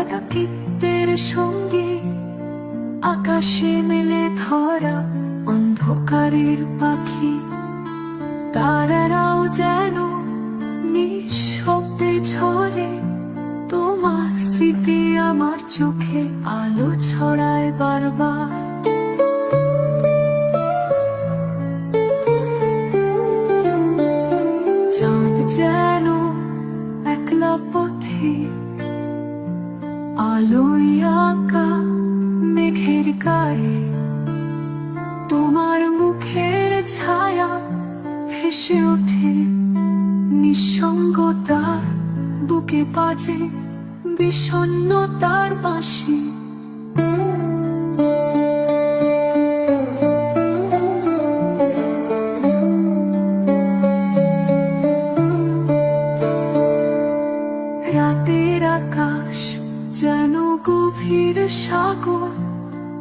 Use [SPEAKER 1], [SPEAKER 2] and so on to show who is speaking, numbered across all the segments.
[SPEAKER 1] একাকিত্বের সঙ্গে আকাশে মেলে ধরা অন্ধকারের পাখি। তারারাও যেন নিঃশব্দে আমার চোখে আলো ছড়ায় বারবার। চাঁদ যেন একলা পথে, আলোয় আঁকা মেঘের গায়ে। তোমার মুখের ছায়া ভেসে ওঠে, নিঃসঙ্গতার বুকে বাজে বিষণ্ণতার বাঁশি। রাতের আকাশ যেন গভীর সাগর,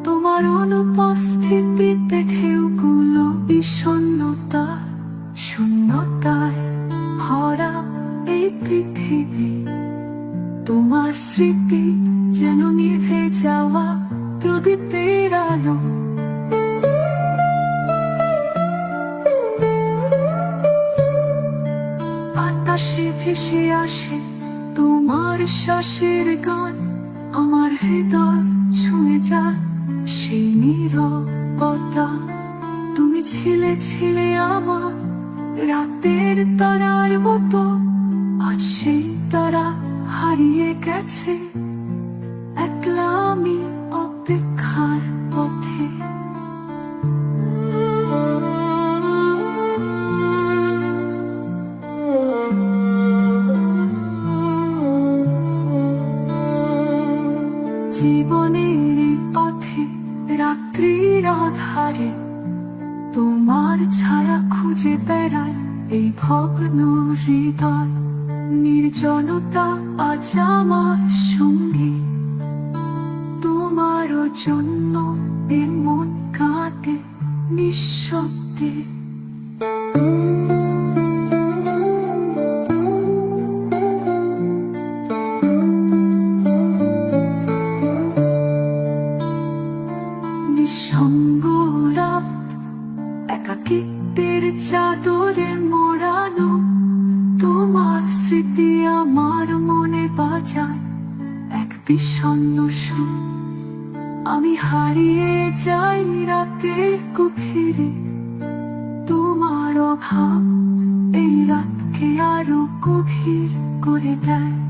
[SPEAKER 1] তোমার অনুপস্থিতিতে ঢেউগুলো বিষণ্ণতা, শূন্যতায় ভরা এই পৃথিবী। স্মৃতি যেন নিভে যাওয়া প্রদীপের আলো বাতাসে ভেসে আসে তোমার শ্বাসের গান। আমার হৃদয় ছুঁয়ে যায় সেই নীরবতা। তুমি ছিলে ছিলে আমার রাতের তারার মতো, আজ সেই তারা হারিয়ে গেছে। একলা আমি অপেক্ষার পথে। জীবনের পথে রাত্রির আধারে তোমার ছায়া খুঁজে বেড়ায় এই ভগ্ন হৃদয়। নির্জনতা আজ আমার সঙ্গী। তোমার জন্য এ মন কাটে নিঃশব্দে। একাকিত্বের চাদরে মোড়ানো তোমার স্মৃতি আমার মনে বাজায় এক বিষণ্ন সুর, আমি হারিয়ে যাই রাতের গভীরে তোমার অভাব এই রাতকে আরও গভীর করে দেয়।